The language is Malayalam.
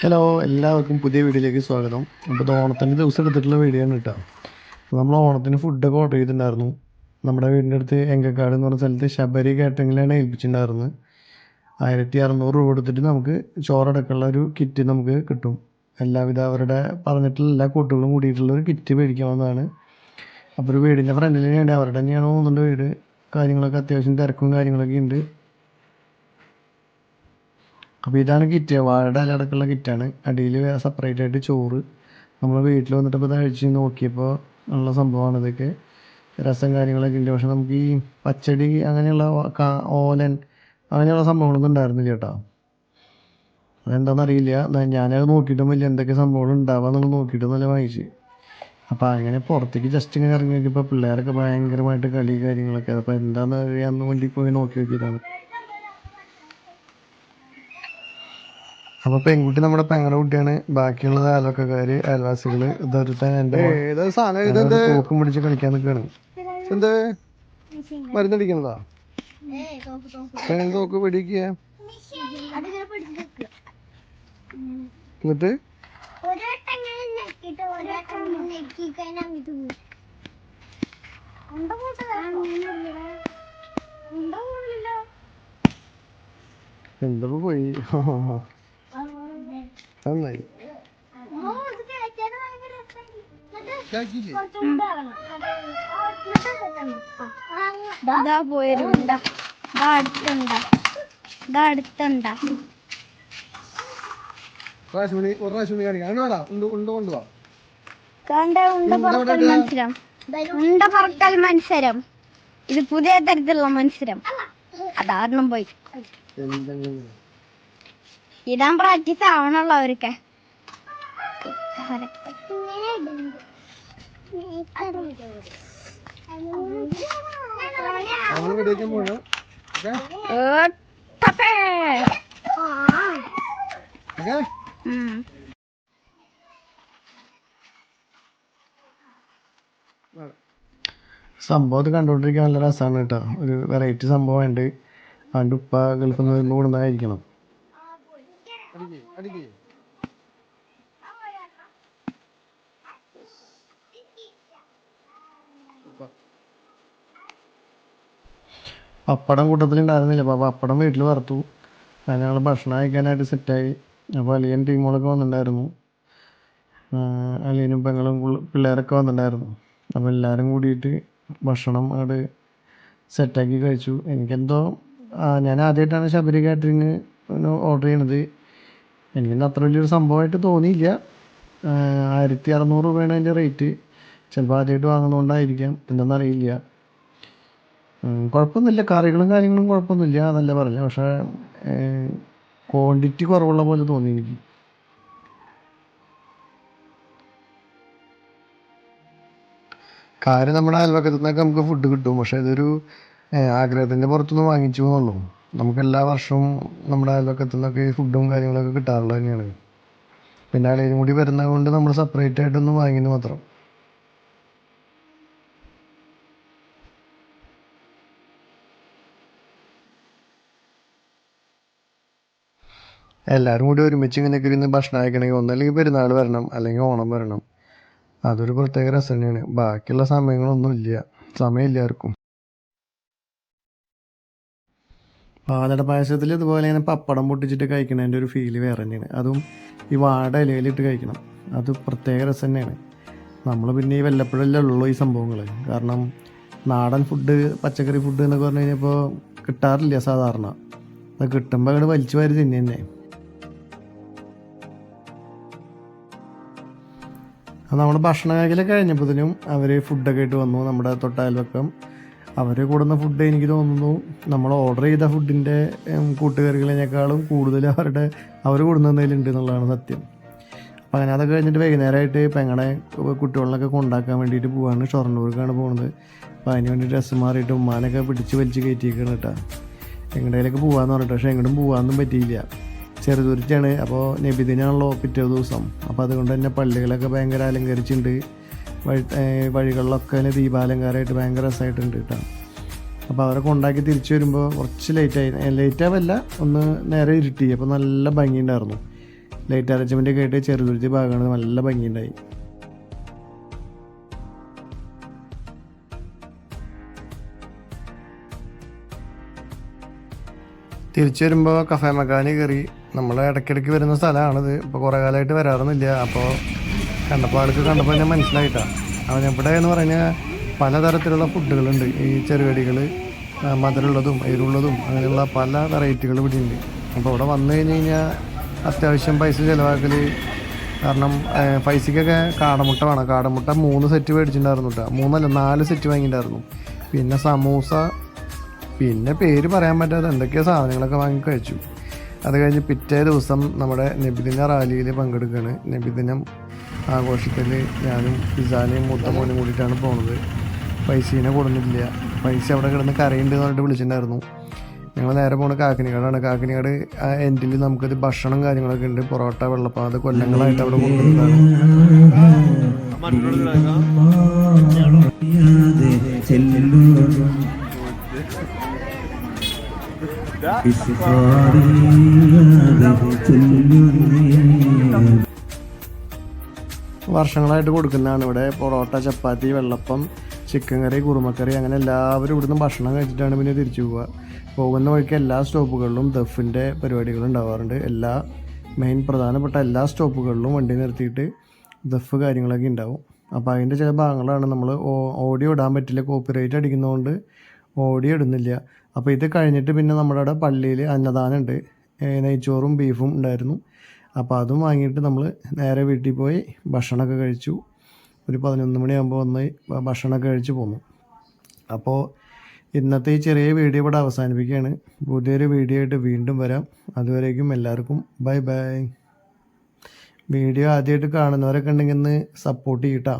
ഹലോ എല്ലാവർക്കും പുതിയ വീഡിയോയിലേക്ക് സ്വാഗതം. അപ്പോൾ ഓണത്തിന്റെ ദിവസം എടുത്തിട്ടുള്ള വീഡിയോ ആണ് കേട്ടോ നമ്മൾ ഓണത്തിന് ഫുഡൊക്കെ ഓർഡർ ചെയ്തിട്ടുണ്ടായിരുന്നു. നമ്മുടെ വീടിന്റെ അടുത്ത് എങ്കക്കാട് എന്ന് പറഞ്ഞ സ്ഥലത്ത് ശബരി കാറ്ററിങ്ങിലാണ് ഏൽപ്പിച്ചിട്ടുണ്ടായിരുന്നത്. ആയിരത്തി അറുന്നൂറ് രൂപ കൊടുത്തിട്ട് നമുക്ക് ചോറടക്കമുള്ള ഒരു കിറ്റ് നമുക്ക് കിട്ടും. എല്ലാവിധ അവരുടെ പറഞ്ഞിട്ടുള്ള എല്ലാ കൂട്ടുകളും കൂടിയിട്ടുള്ള ഒരു കിറ്റ് മേടിക്കാവുന്നതാണ്. അപ്പോൾ ഒരു വീടിന്റെ ഫ്രണ്ടിൽ തന്നെയാണ്. അവരുടെ തന്നെയാണ് തോന്നുന്നുണ്ട് വീട്. കാര്യങ്ങളൊക്കെ അത്യാവശ്യം തിരക്കും കാര്യങ്ങളൊക്കെ ഉണ്ട്. അപ്പോൾ ഇതാണ് കിറ്റ് വാഴയുടെ ഇല അടക്കമുള്ള കിറ്റാണ് അടിയിൽ വേറെ സെപ്പറേറ്റ് ആയിട്ട് ചോറ്. നമ്മൾ വീട്ടിൽ വന്നിട്ട് ഇപ്പോൾ കഴിച്ച് നോക്കിയപ്പോൾ ഉള്ള സംഭവമാണ് ഇതൊക്കെ. രസം കാര്യങ്ങളൊക്കെ ഉണ്ട്. പക്ഷെ നമുക്ക് ഈ പച്ചടി അങ്ങനെയുള്ള ഓലൻ അങ്ങനെയുള്ള സംഭവങ്ങളൊന്നും ഉണ്ടായിരുന്നില്ല കേട്ടോ. അതെന്താണെന്ന് അറിയില്ല. ഞാനത് നോക്കിയിട്ടും വലിയ എന്തൊക്കെ സംഭവങ്ങൾ ഉണ്ടാവുക എന്നുള്ളത് നോക്കിയിട്ടും നല്ല വായിച്ച് അപ്പോൾ അങ്ങനെ പുറത്തേക്ക് ജസ്റ്റ് ഇങ്ങനെ ഇറങ്ങി നോക്കിയപ്പോൾ പിള്ളേരൊക്കെ ഭയങ്കരമായിട്ട് കളി കാര്യങ്ങളൊക്കെ. അപ്പോൾ എന്താണെന്ന് അറിയാമെന്ന് വേണ്ടി പോയി നോക്കി നോക്കിയതാണ്. അപ്പോൾ പെൺകുട്ടി നമ്മുടെ പെങ്ങളുടെ കുട്ടിയാണ്. ബാക്കിയുള്ള അയൽവക്കക്കാര് അയൽവാസികൾ ഇതൊരുത്തൻ ഏതാ സാധനം ഇതെന്ത്? തോക്കും പിടിച്ച് കളിക്കാൻ നിൽക്കുകയാണ് എന്ത്? മരുന്നടിക്കണതാ? തോക്ക് പിടിക്കുക. എന്നിട്ട്? എന്താ പോയി? നന്നായി. ദാ പോയിരുണ്ട. ദാ അടുത്തുണ്ട. ദാ അടുത്തുണ്ട. ഉണ്ട് പറക്കൽ മത്സരം. ഇത് പുതിയ തരത്തിലുള്ള മത്സരം. അതാരണം പോയി. ഇടാൻ പ്രാക്ടീസ് അവർക്ക്. ഓക്കെ? ഉം. സംഭവം ഇത് കണ്ടുകൊണ്ടിരിക്കാൻ നല്ല രസമാണ് കേട്ടോ. ഒരു വെറൈറ്റി സംഭവം ഉണ്ട്. അതുകൊണ്ട് ഉപ്പ ഗൾഫിൽ നിന്ന് കൂടുന്നതായിരിക്കണം അടിക്കേ അടിക്ക്. പപ്പടം കൂട്ടത്തിൽ ഉണ്ടായിരുന്നില്ല അപ്പോൾ പപ്പടം വീട്ടിൽ വറുത്തു. അതിന് ഞങ്ങൾ ഭക്ഷണം കഴിക്കാനായിട്ട് സെറ്റായി അപ്പോൾ അലിയൻ ടീമുകളൊക്കെ വന്നിട്ടുണ്ടായിരുന്നു. അലിയനും പെങ്ങളും പിള്ളേരൊക്കെ വന്നിട്ടുണ്ടായിരുന്നു. അപ്പോൾ എല്ലാവരും കൂടിയിട്ട് ഭക്ഷണം അവിടെ സെറ്റാക്കി കഴിച്ചു. എനിക്കെന്തോ ഞാൻ ആദ്യമായിട്ടാണ് ശബരി കാറ്ററിങ് ഓർഡർ ചെയ്യണത്. എനിക്കിന്ന് അത്ര വലിയൊരു സംഭവമായിട്ട് തോന്നിയില്ല. ആയിരത്തി അറുന്നൂറ് രൂപയാണ് അതിന്റെ റേറ്റ്. ചിലപ്പോൾ ആദ്യമായിട്ട് വാങ്ങുന്നതുകൊണ്ടായിരിക്കാം. എന്തെന്നറിയില്ല ഉം, കുഴപ്പമൊന്നുമില്ല. കറികളും കാര്യങ്ങളും കുഴപ്പമൊന്നുമില്ല എന്നല്ല പറഞ്ഞു പക്ഷേ ക്വാണ്ടിറ്റി കുറവുള്ള പോലെ തോന്നി എനിക്ക്. കാര്യം നമ്മുടെ അയൽവക്കത്തു നിന്നൊക്കെ നമുക്ക് ഫുഡ് കിട്ടും. പക്ഷേ ഇതൊരു ആഗ്രഹത്തിന്റെ പുറത്തുനിന്ന് വാങ്ങിച്ചു എന്നുള്ളൂ നമുക്ക് എല്ലാ വർഷവും നമ്മുടെ അയൽവക്കത്തു നിന്നൊക്കെ ഈ ഫുഡും കാര്യങ്ങളൊക്കെ കിട്ടാറുള്ളത് തന്നെയാണ്. പിന്നെ അളിയനും കൂടി വരുന്നത് കൊണ്ട് നമ്മൾ സെപ്പറേറ്റ് ആയിട്ടൊന്നും വാങ്ങിയെന്ന് മാത്രം. എല്ലാവരും കൂടി ഒരുമിച്ച് ഇങ്ങനെയൊക്കെ ഇരുന്ന് ഭക്ഷണം കഴിക്കണമെങ്കിൽ ഒന്നല്ലെങ്കിൽ പെരുന്നാൾ വരണം അല്ലെങ്കിൽ ഓണം വരണം. അതൊരു പ്രത്യേക രസം തന്നെയാണ്. ബാക്കിയുള്ള സമയങ്ങളൊന്നും ഇല്ല. സമയമില്ല ആർക്കും. പാലട പായസത്തിൽ ഇതുപോലെ ഇങ്ങനെ പപ്പടം പൊട്ടിച്ചിട്ട് കഴിക്കണതിന്റെ ഒരു ഫീൽ വേറെ തന്നെയാണ്. അതും ഈ വാട ഇലയിലിട്ട് കഴിക്കണം. അത് പ്രത്യേക രസം തന്നെയാണ്. നമ്മൾ പിന്നെ ഈ വല്ലപ്പോഴല്ലേ ഉള്ളൂ ഈ സംഭവങ്ങൾ കാരണം നാടൻ ഫുഡ് പച്ചക്കറി ഫുഡ് എന്നൊക്കെ പറഞ്ഞു കഴിഞ്ഞപ്പോൾ കിട്ടാറില്ല സാധാരണ. അത് കിട്ടുമ്പോൾ അങ്ങോട്ട് വലിച്ചു വാരി തിന്നെ തന്നെ. നമ്മുടെ ഭക്ഷണ മേഖല കഴിഞ്ഞപ്പോഴത്തേനും അവർ ഫുഡൊക്കെ ആയിട്ട് വന്നു. നമ്മുടെ തൊട്ടയൽവക്കം അവർ കൂടുന്ന ഫുഡ് എനിക്ക് തോന്നുന്നു നമ്മൾ ഓർഡർ ചെയ്ത ഫുഡിന്റെ കൂട്ടുകറികളതിനേക്കാളും കൂടുതൽ അവരുടെ അവർ കൂടുന്നതിലുണ്ട് എന്നുള്ളതാണ് സത്യം. അപ്പം അങ്ങനെ അതൊക്കെ കഴിഞ്ഞിട്ട് വൈകുന്നേരമായിട്ട് പെങ്ങളെ കുട്ടികളിലൊക്കെ കൊണ്ടാക്കാൻ വേണ്ടിയിട്ട് പോവാണ്. ഷൊർണൂർക്കാണ് പോകുന്നത് അപ്പോൾ അതിന് വേണ്ടി ഡ്രസ്സ് മാറിയിട്ട് ഉമ്മാനൊക്കെ പിടിച്ച് വലിച്ച് കയറ്റിയിരിക്കണം കേട്ടോ എങ്ങടേലൊക്കെ പോകാമെന്ന് പറഞ്ഞിട്ട് പക്ഷേ എങ്ങോട്ടും പോകാനൊന്നും പറ്റിയില്ല. ചെറുതുരുത്തിയാണ് അപ്പോൾ നബിദിനാണല്ലോ പിറ്റേ ദിവസം. അപ്പോൾ അതുകൊണ്ട് തന്നെ പള്ളികളൊക്കെ ഭയങ്കര അലങ്കരിച്ചിട്ടുണ്ട് വഴികളിലൊക്കെ ദീപാലങ്കാരമായിട്ട് ഭയങ്കര രസമായിട്ടുണ്ട് കേട്ടോ. അപ്പോൾ അവരെ കൊണ്ടാക്കി തിരിച്ചു വരുമ്പോൾ കുറച്ച് ലേറ്റായി ലേറ്റ് ആവല്ല ഒന്ന് നേരെ ഇരുട്ടി. അപ്പോൾ നല്ല ഭംഗിയുണ്ടായിരുന്നു ലൈറ്റ് അറേഞ്ച്മെന്റ് ഒക്കെ ആയിട്ട് ചെറുതുരുത്തി ഭാഗമാണ് നല്ല ഭംഗിയുണ്ടായി തിരിച്ചു വരുമ്പോൾ കഫേ മക്കാനി കയറി. നമ്മൾ ഇടയ്ക്കിടയ്ക്ക് വരുന്ന സ്ഥലമാണിത്. ഇപ്പോൾ കുറേ കാലമായിട്ട് വരാറൊന്നുമില്ല. അപ്പോൾ കണ്ടപ്പോൾ ആൾക്ക് കണ്ടപ്പോൾ ഞാൻ മനസ്സിലായിട്ടാണ് അവൻ ഇവിടെ എന്ന് പറഞ്ഞാൽ പലതരത്തിലുള്ള ഫുഡുകളുണ്ട്. ഈ ചെറുകടികൾ മധുരമുള്ളതും എരിവുള്ളതും അങ്ങനെയുള്ള പല വെറൈറ്റികൾ ഇവിടെ ഉണ്ട് അപ്പോൾ ഇവിടെ വന്നു കഴിഞ്ഞ് കഴിഞ്ഞാൽ അത്യാവശ്യം പൈസ ചിലവാക്കൽ. കാരണം പൈസയ്ക്കൊക്കെ കാടമുട്ട വേണം. കാടമുട്ട മൂന്ന് സെറ്റ് മേടിച്ചിട്ടുണ്ടായിരുന്നു കേട്ടോ. മൂന്നല്ല നാല് സെറ്റ് വാങ്ങിയിട്ടുണ്ടായിരുന്നു. പിന്നെ സമൂസ പിന്നെ പേര് പറയാൻ പറ്റാത്ത എന്തൊക്കെയോ സാധനങ്ങളൊക്കെ വാങ്ങി കഴിച്ചു. അത് കഴിഞ്ഞ് പിറ്റേ ദിവസം നമ്മുടെ നബിദിന റാലിയിൽ പങ്കെടുക്കുകയാണ്. നബിദിനം ആഘോഷിക്കൽ ഞാനും ഇസാനയും മൂത്ത മോനും കൂടിയിട്ടാണ് പോണത്. പൈസീനെ കൊടുന്നില്ല പൈസ അവിടെ കിടന്ന് കരയുണ്ട് പറഞ്ഞിട്ട് വിളിച്ചിട്ടുണ്ടായിരുന്നു. ഞങ്ങൾ നേരെ പോണ കാക്കിനിക്കാടാണ്. കാക്കിനിക്കാട് ആ എൻഡിൽ നമുക്കത് ഭക്ഷണം കാര്യങ്ങളൊക്കെ ഉണ്ട്. പൊറോട്ട വെള്ളപ്പാത കൊല്ലങ്ങളായിട്ട് അവിടെ കൊടുക്കുന്നതാണ് വർഷങ്ങളായിട്ട് കൊടുക്കുന്നതാണ്. ഇവിടെ പൊറോട്ട ചപ്പാത്തി വെള്ളപ്പം ചിക്കൻ കറി കുറുമക്കറി അങ്ങനെ എല്ലാവരും ഇവിടുന്ന് ഭക്ഷണം കഴിച്ചിട്ടാണ് പിന്നെ തിരിച്ചു പോവുക. പോകുന്ന വഴിക്ക് എല്ലാ സ്റ്റോപ്പുകളിലും ദഫിന്റെ പരിപാടികൾ ഉണ്ടാവാറുണ്ട്. എല്ലാ മെയിൻ പ്രധാനപ്പെട്ട എല്ലാ സ്റ്റോപ്പുകളിലും വണ്ടി നിർത്തിയിട്ട് ദഫ് കാര്യങ്ങളൊക്കെ ഉണ്ടാവും. അപ്പോൾ അതിന്റെ ചില ഭാഗങ്ങളാണ് നമ്മൾ ഓഡിയോ ഇടാൻ പറ്റില്ല. കോപ്പിറൈറ്റ് അടിക്കുന്നതുകൊണ്ട് ഓഡിയോ ഇടുന്നില്ല. അപ്പോൾ ഇത് കഴിഞ്ഞിട്ട് പിന്നെ നമ്മുടെ അവിടെ പള്ളിയിൽ അന്നദാനം ഉണ്ട് നെയ്ച്ചോറും ബീഫും ഉണ്ടായിരുന്നു. അപ്പോൾ അതും വാങ്ങിയിട്ട് നമ്മൾ നേരെ വീട്ടിൽ പോയി ഭക്ഷണമൊക്കെ കഴിച്ചു. ഒരു പതിനൊന്ന് മണിയാകുമ്പോൾ വന്ന് ഭക്ഷണമൊക്കെ കഴിച്ച് പോന്നു. അപ്പോൾ ഇന്നത്തെ ഈ ചെറിയ വീഡിയോ ഇവിടെ അവസാനിപ്പിക്കുകയാണ്. പുതിയൊരു വീഡിയോ ആയിട്ട് വീണ്ടും വരാം. അതുവരേക്കും എല്ലാവർക്കും ബൈ ബൈ. വീഡിയോ ആദ്യമായിട്ട് കാണുന്നവരൊക്കെ ഉണ്ടെങ്കിൽ ഒന്ന് സപ്പോർട്ട് ചെയ്യട്ടോ